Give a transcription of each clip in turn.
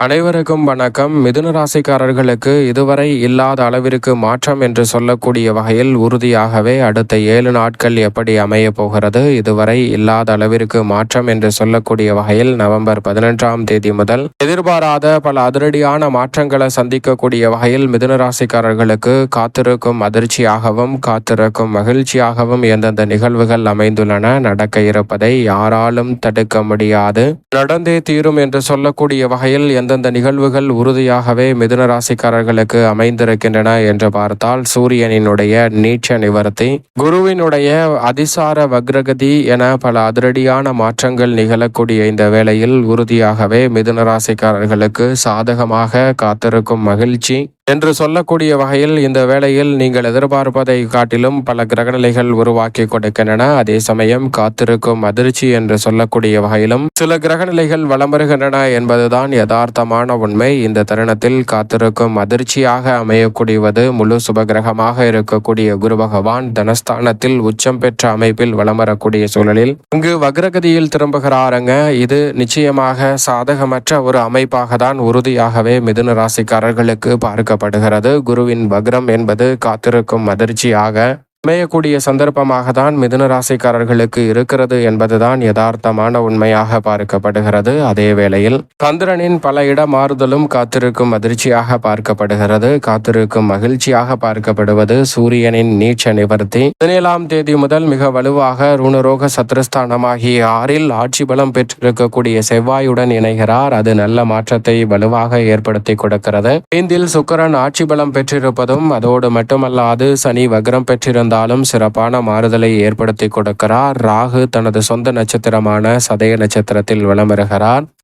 அனைவருக்கும் வணக்கம். மிதுன ராசிக்காரர்களுக்கு இதுவரை இல்லாத அளவிற்கு மாற்றம் என்று சொல்லக்கூடிய வகையில் உறுதியாகவே அடுத்த ஏழு நாட்கள் எப்படி அமைய போகிறது இதுவரை இல்லாத அளவிற்கு மாற்றம் என்று சொல்லக்கூடிய வகையில் நவம்பர் பதினொன்றாம் தேதி முதல் எதிர்பாராத பல அதிரடியான மாற்றங்களை சந்திக்கக்கூடிய வகையில் மிதுன ராசிக்காரர்களுக்கு காத்திருக்கும் அதிர்ச்சியாகவும் காத்திருக்கும் மகிழ்ச்சியாகவும் எந்தெந்த நிகழ்வுகள் அமைந்துள்ளன நடக்க இருப்பதை யாராலும் தடுக்க முடியாது. நடந்தே தீரும் என்று சொல்லக்கூடிய வகையில் எந்தெந்த நிகழ்வுகள் உறுதியாகவே மிதுன ராசிக்காரர்களுக்கு அமைந்திருக்கின்றன என்று பார்த்தால் சூரியனினுடைய நீச்ச நிவர்த்தி குருவினுடைய அதிசார வக்ரகதி என பல அதிரடியான மாற்றங்கள் நிகழக்கூடிய இந்த வேளையில் உறுதியாகவே மிதுன ராசிக்காரர்களுக்கு சாதகமாக காத்திருக்கும் மகிழ்ச்சி. என்று சொல்லக்கூடிய வகையில் இந்த வேளையில் நீங்கள் எதிர்பார்ப்பதை காட்டிலும் பல கிரகநிலைகள் உருவாக்கி கொடுக்கின்றன. அதே சமயம் காத்திருக்கும் அதிர்ச்சி என்று சொல்லக்கூடிய வகையிலும் சில கிரகநிலைகள் வலம் வருகின்றன என்பதுதான் யதார்த்தமான உண்மை. இந்த தருணத்தில் காத்திருக்கும் அதிர்ச்சியாக அமையக்கூடியவது முழு சுபகிரகமாக இருக்கக்கூடிய குரு பகவான் தனஸ்தானத்தில் உச்சம் பெற்ற அமைப்பில் வலம் வரக்கூடிய சூழலில் இங்கு வக்ரகதியில் திரும்புகிறாருங்க. இது நிச்சயமாக சாதகமற்ற ஒரு அமைப்பாக தான் உறுதியாகவே மிதுன ராசிக்காரர்களுக்கு பார்க்கப்படுகிறது குருவின் வக்ரம் என்பது காத்திருக்கும் அதிர்ச்சியாக அமையக்கூடிய சந்தர்ப்பமாக தான் மிதுன ராசிக்காரர்களுக்கு இருக்கிறது என்பதுதான் யதார்த்தமான உண்மையாக பார்க்கப்படுகிறது. அதே வேளையில் சந்திரனின் பல இட மாறுதலும் காத்திருக்கும் அதிர்ச்சியாக பார்க்கப்படுகிறது. காத்திருக்கும் மகிழ்ச்சியாக பார்க்கப்படுவது சூரியனின் நீச்ச நிவர்த்தி. பதினேழாம் தேதி முதல் மிக வலுவாக ருணரோக சத்ருஸ்தானமாகிய ஆறில் ஆட்சி பலம் பெற்றிருக்கக்கூடிய செவ்வாயுடன் இணைகிறார். அது நல்ல மாற்றத்தை வலுவாக ஏற்படுத்தி கொடுக்கிறது. ஐந்தில் சுக்கரன் ஆட்சி பலம் பெற்றிருப்பதும் அதோடு மட்டுமல்லாது சனி வக்ரம் பெற்றிருந்த இருந்தாலும் சிறப்பான மாறுதலை ஏற்படுத்தி கொடுக்கிறார். ராகு தனது சொந்த நட்சத்திரமான சதய நட்சத்திரத்தில் வலம்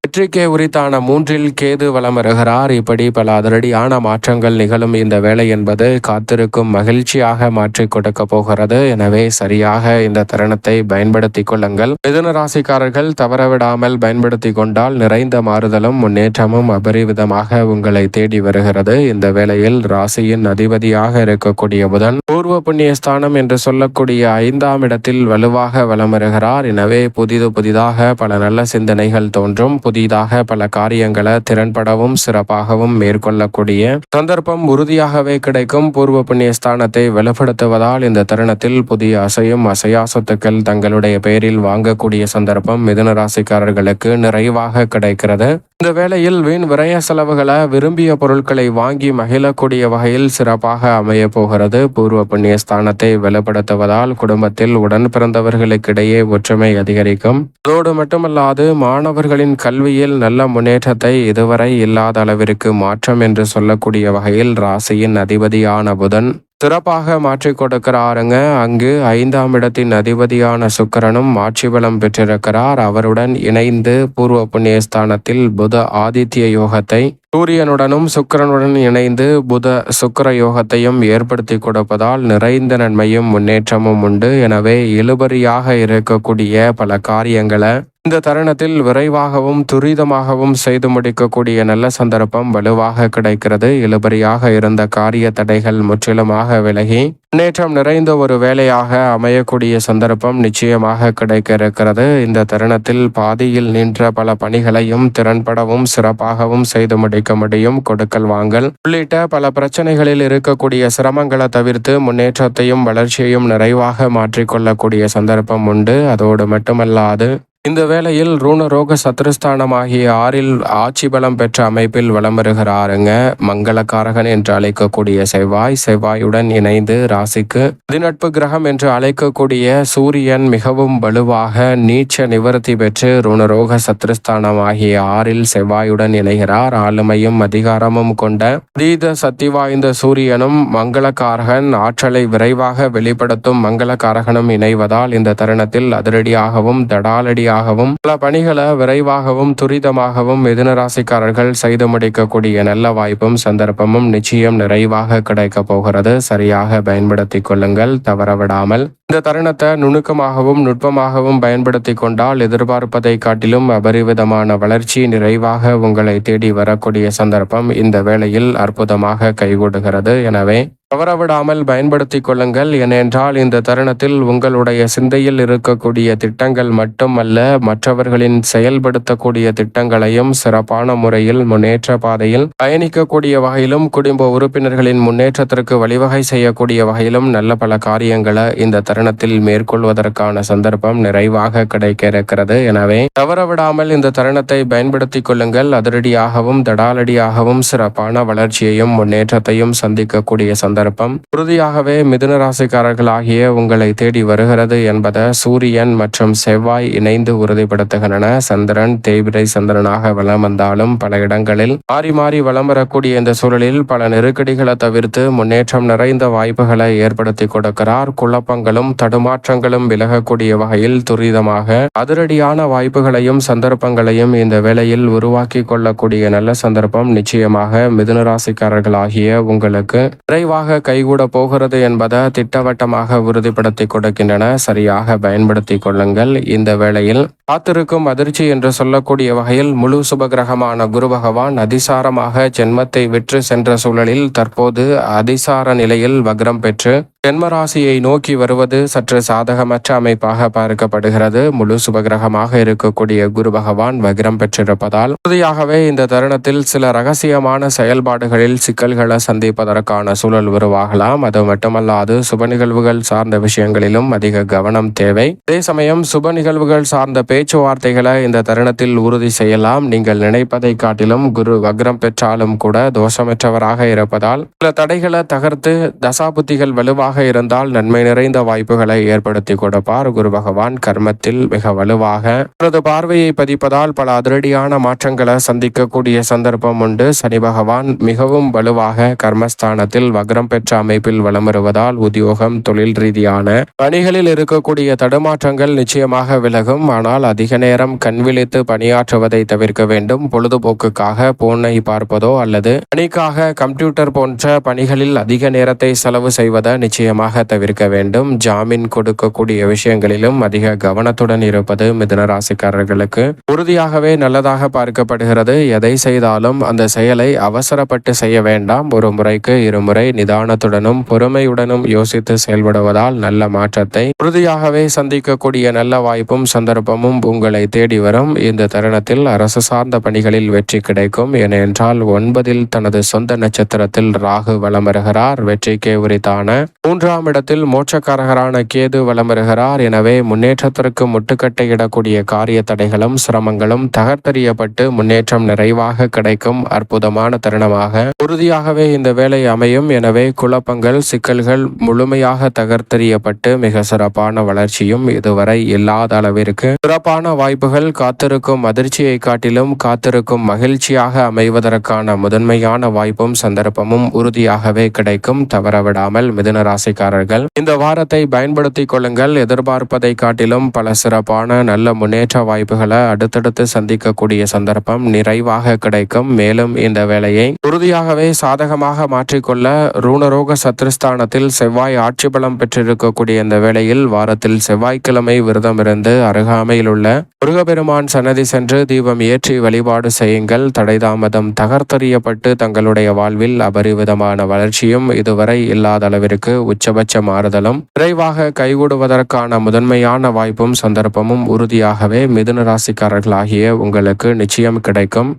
வெற்றிக்கே உரித்தான மூன்றில் கேது வலம் வருகிறார். இப்படி பல அதிரடியான மாற்றங்கள் நிகழும் இந்த வேலை என்பது காத்திருக்கும் மகிழ்ச்சியாக மாற்றி கொடுக்க போகிறது. எனவே சரியாக இந்த தருணத்தை பயன்படுத்திக் கொள்ளுங்கள். மிதுன ராசிக்காரர்கள் தவறவிடாமல் பயன்படுத்தி கொண்டால் நிறைந்த மாறுதலும் முன்னேற்றமும் அபரிவிதமாக உங்களை தேடி வருகிறது. இந்த வேளையில் ராசியின் அதிபதியாக இருக்கக்கூடிய புதன் பூர்வ புண்ணிய ஸ்தானம் என்று சொல்லக்கூடிய ஐந்தாம் இடத்தில் வலுவாக வலம் வருகிறார். எனவே புதிது புதிதாக பல நல்ல சிந்தனைகள் தோன்றும். புதிதாக பல காரியங்களை திறன்படவும் சிறப்பாகவும் மேற்கொள்ளக்கூடிய சந்தர்ப்பம் உறுதியாகவே கிடைக்கும். பூர்வ புண்ணிய ஸ்தானத்தை வலுப்படுத்துவதால் இந்த தருணத்தில் புதிய அசையும் அசையா சொத்துக்கள் தங்களுடைய பெயரில் வாங்கக்கூடிய சந்தர்ப்பம் மிதுன ராசிக்காரர்களுக்கு நிறைவாக கிடைக்கிறது. இந்த வேளையில் வீண் விரய செலவுகளை விரும்பிய பொருட்களை வாங்கி மகிழக்கூடிய வகையில் சிறப்பாக அமைய போகிறது. பூர்வ புண்ணிய ஸ்தானத்தை வெளிப்படுத்துவதால் குடும்பத்தில் உடன் பிறந்தவர்களுக்கிடையே ஒற்றுமை அதிகரிக்கும். அதோடு மட்டுமல்லாது மாணவர்களின் கல்வியில் நல்ல முன்னேற்றத்தை இதுவரை இல்லாத அளவிற்கு மாற்றம் என்று சொல்லக்கூடிய வகையில் ராசியின் அதிபதியான புதன் சிறப்பாக மாற்றி கொடுக்கிறாருங்க. அங்கு ஐந்தாம் இடத்தின் அதிபதியான சுக்கரனும் ஆட்சி பலம் பெற்றிருக்கிறார். அவருடன் இணைந்து பூர்வ புண்ணியஸ்தானத்தில் புத ஆதித்ய யோகத்தை சூரியனுடனும் சுக்கரனுடன் இணைந்து புத சுக்கர யோகத்தையும் ஏற்படுத்தி கொடுப்பதால் நிறைந்த நன்மையும் முன்னேற்றமும் உண்டு. எனவே இழுபறியாக இருக்கக்கூடிய பல காரியங்களை இந்த தருணத்தில் விரைவாகவும் துரிதமாகவும் செய்து முடிக்கக்கூடிய நல்ல சந்தர்ப்பம் வலுவாக கிடைக்கிறது. இழுபறியாக இருந்த காரிய தடைகள் முற்றிலுமாக விலகி முன்னேற்றம் நிறைந்த ஒரு வேலையாக அமையக்கூடிய சந்தர்ப்பம் நிச்சயமாக கிடைக்க இருக்கிறது இந்த தருணத்தில் பாதியில் நின்ற பல பணிகளையும் திறன்படவும் சிறப்பாகவும் செய்து முடிக்க முடியும். கொடுக்கல் வாங்கல் உள்ளிட்ட பல பிரச்சனைகளில் இருக்கக்கூடிய சிரமங்களை தவிர்த்து முன்னேற்றத்தையும் வளர்ச்சியையும் நிறைவாக மாற்றிக்கொள்ளக்கூடிய சந்தர்ப்பம் உண்டு. அதோடு மட்டுமல்லாது இந்த வேளையில் ரூணரோக சத்ருஸ்தானமாகிய ஆறில் ஆட்சி பலம் பெற்ற அமைப்பில் வலம் வருகிறாருங்க மங்களக்காரகன் என்று அழைக்கக்கூடிய செவ்வாய் செவ்வாயுடன் இணைந்து ராசிக்கு தினட்பு கிரகம் என்று அழைக்கக்கூடிய சூரியன் மிகவும் வலுவாக நீச்ச நிவர்த்தி பெற்று ருணரோக சத்ருஸ்தானமாகிய ஆறில் செவ்வாயுடன் இணைகிறார். ஆளுமையும் அதிகாரமும் கொண்ட தீத சக்தி வாய்ந்த சூரியனும் மங்களக்காரகன். ஆற்றலை விரைவாக வெளிப்படுத்தும் மங்களக்காரகனும் இணைவதால் இந்த தருணத்தில் அதிரடியாகவும் தடாலடியாக உடனடியாகவும் பல பணிகளை விரைவாகவும் துரிதமாகவும் மிதுன ராசிக்காரர்கள் செய்து முடிக்கக்கூடிய நல்ல வாய்ப்பும் சந்தர்ப்பமும் நிச்சயம் நிறைவாக கிடைக்க போகிறது. சரியாக பயன்படுத்திக் கொள்ளுங்கள். தவறவிடாமல் இந்த தருணத்தை நுணுக்கமாகவும் நுட்பமாகவும் பயன்படுத்தி கொண்டால் எதிர்பார்ப்பதை காட்டிலும் அபரிவிதமான வளர்ச்சி நிறைவாக உங்களை தேடி வரக்கூடிய சந்தர்ப்பம் இந்த வேளையில் அற்புதமாக கைகூடுகிறது. எனவே தவறவிடாமல் பயன்படுத்தி கொள்ளுங்கள். ஏனென்றால் இந்த தருணத்தில் உங்களுடைய சிந்தையில் இருக்கக்கூடிய திட்டங்கள் மட்டுமல்ல மற்றவர்களின் செயல்படுத்தக்கூடிய திட்டங்களையும் சிறப்பான முறையில் முன்னேற்ற பாதையில் பயணிக்கக்கூடிய வகையிலும் குடும்ப உறுப்பினர்களின் முன்னேற்றத்திற்கு வழிவகை செய்யக்கூடிய வகையிலும் நல்ல பல காரியங்களை இந்த தருணத்தில் மேற்கொள்வதற்கான சந்தர்ப்பம் நிறைவாக கிடைக்க இருக்கிறது எனவே தவறவிடாமல் இந்த தருணத்தை பயன்படுத்தி கொள்ளுங்கள். அதிரடியாகவும் தடாலடியாகவும் சிறப்பான வளர்ச்சியையும் முன்னேற்றத்தையும் சந்திக்கக்கூடிய சந்தர்ப்பம் சந்தர்ப்பம். உறுதியாகவே மிதுன ராசிக்காரர்கள் ஆகிய உங்களை தேடி வருகிறது என்பதை சூரியன் மற்றும் செவ்வாய் இணைந்து உறுதிப்படுத்துகின்றன. சந்திரன் தேய்பிரை சந்திரனாக வலம் வந்தாலும் பல இடங்களில் மாறி மாறி வலம் வரக்கூடிய இந்த சூழலில் பல நெருக்கடிகளை தவிர்த்து முன்னேற்றம் நிறைந்த வாய்ப்புகளை ஏற்படுத்தி கொடுக்கிறார். குழப்பங்களும் தடுமாற்றங்களும் விலகக்கூடிய வகையில் துரிதமாக அதிரடியான வாய்ப்புகளையும் சந்தர்ப்பங்களையும் இந்த வேளையில் உருவாக்கி கொள்ளக்கூடிய நல்ல சந்தர்ப்பம் நிச்சயமாக மிதுன ராசிக்காரர்கள் ஆகிய உங்களுக்கு விரைவாக கைகூட போகிறது என்பதை திட்டவட்டமாக உறுதிப்படுத்தி கொடுக்கின்றன. சரியாக பயன்படுத்தி கொள்ளுங்கள். இந்த வேளையில் காத்திருக்கும் அதிர்ச்சி என்று சொல்லக்கூடிய வகையில் முழு சுபகிரகமான குரு பகவான் அதிசாரமாக ஜென்மத்தை விற்று சென்ற சூழலில் தற்போது அதிசார நிலையில் வக்ரம் பெற்று ஜென்மராசியை நோக்கி வருவது சற்று சாதகமற்ற அமைப்பாக பார்க்கப்படுகிறது. முழு சுபகிரகமாக இருக்கக்கூடிய குரு பகவான் வக்ரம் பெற்றிருப்பதால் உறுதியாகவே இந்த தருணத்தில் சில ரகசியமான செயல்பாடுகளில் சிக்கல்களை சந்திப்பதற்கான சூழல் உருவாகலாம். அது மட்டுமல்லாது சுப நிகழ்வுகள் சார்ந்த விஷயங்களிலும் அதிக கவனம் தேவை. அதே சமயம் சுப நிகழ்வுகள் சார்ந்த பேச்சுவார்த்தைகளை இந்த தருணத்தில் உறுதி செய்யலாம். நீங்கள் நினைப்பதை காட்டிலும் குரு வக்ரம் பெற்றாலும் கூட தோஷமற்றவராக இருப்பதால் சில தடைகளை தகர்த்து தசாபுத்திகள் வலுவாக இருந்தால் நன்மை நிறைந்த வாய்ப்புகளை ஏற்படுத்தி கொடுப்பார். குரு பகவான் கர்மத்தில் மிக வலுவாக அவரது பார்வையை பதிப்பதால் பல அதிரடியான மாற்றங்களை சந்திக்கக்கூடிய சந்தர்ப்பம் உண்டு. சனி பகவான் மிகவும் வலுவாக கர்மஸ்தானத்தில் வக்ரம் பெற்ற அமைப்பில் வலம் வருவதால் உத்தியோகம் தொழில் ரீதியான பணிகளில் இருக்கக்கூடிய தடுமாற்றங்கள் நிச்சயமாக விலகும். ஆனால் அதிக நேரம் கண் விழித்து பணியாற்றுவதை தவிர்க்க வேண்டும். பொழுதுபோக்குக்காக போனை பார்ப்பதோ அல்லது பணிக்காக கம்ப்யூட்டர் போன்ற பணிகளில் அதிக நேரத்தை செலவு செய்வதை நிச்சயமாக தவிர்க்க வேண்டும். ஜாமீன் கொடுக்கக்கூடிய விஷயங்களிலும் அதிக கவனத்துடன் இருப்பது மிதுன ராசிக்காரர்களுக்கு உறுதியாகவே நல்லதாக பார்க்கப்படுகிறது. எதை செய்தாலும் அந்த செயலை அவசரப்பட்டு செய்ய வேண்டாம். ஒரு முறைக்கு இருமுறை நிதானத்துடனும் பொறுமையுடனும் யோசித்து செயல்படுவதால் நல்ல மாற்றத்தை உறுதியாகவே சந்திக்கக்கூடிய நல்ல வாய்ப்பும் சந்தர்ப்பமும் உங்களை தேடி வரும். இந்த தருணத்தில் அரசு சார்ந்த பணிகளில் வெற்றி கிடைக்கும். ஏனென்றால் ஒன்பதில் தனது சொந்த நட்சத்திரத்தில் ராகு வலம் வருகிறார். வெற்றிக்கே உரித்தான மூன்றாம் இடத்தில் மோட்சக்காரகரான கேது வலம் வருகிறார் எனவே முன்னேற்றத்திற்கு முட்டுக்கட்டை இடக்கூடிய காரிய தடைகளும் சிரமங்களும் தகர்த்தறியப்பட்டு முன்னேற்றம் நிறைவாக கிடைக்கும் அற்புதமான தருணமாக. உறுதியாகவே இந்த வேலை அமையும். எனவே குழப்பங்கள் சிக்கல்கள் முழுமையாக தகர்த்தெறியப்பட்டு மிக சிறப்பான வளர்ச்சியும் இதுவரை இல்லாத அளவிற்கு. சிறப்பான வாய்ப்புகள் காத்திருக்கும் அதிர்ச்சியை காட்டிலும் காத்திருக்கும் மகிழ்ச்சியாக அமைவதற்கான முதன்மையான வாய்ப்பும் சந்தர்ப்பமும் உறுதியாகவே கிடைக்கும். தவறவிடாமல் மிதுன ராசிக்காரர்கள். இந்த வாரத்தை பயன்படுத்திக் கொள்ளுங்கள். எதிர்பார்ப்பதை காட்டிலும் பல சிறப்பான நல்ல முன்னேற்ற வாய்ப்புகளை அடுத்தடுத்து சந்திக்கக்கூடிய சந்தர்ப்பம் நிறைவாக கிடைக்கும். மேலும் இந்த வேலையை உறுதியாகவே சாதகமாக மாற்றிக்கொள்ள ரூணரோக சத்ருஸ்தானத்தில் செவ்வாய் ஆட்சி பலம் பெற்றிருக்கக்கூடிய இந்த வேளையில் வாரத்தில் செவ்வாய்க்கிழமை விரதம் இருந்து அருகாமையில் உள்ள முருகபெருமான் சன்னதி சென்று தீபம் ஏற்றி வழிபாடு செய்யுங்கள். தடைதாமதம் தகர்த்தறியப்பட்டு தங்களுடைய வாழ்வில் அபரிவிதமான வளர்ச்சியும் இதுவரை இல்லாத அளவிற்கு உச்சபட்ச மாறுதலும் விரைவாக கைகூடுவதற்கான முதன்மையான வாய்ப்பும் சந்தர்ப்பமும் உறுதியாகவே மிதுன ராசிக்காரர்களாகிய உங்களுக்கு நிச்சயம் கிடைக்கும்.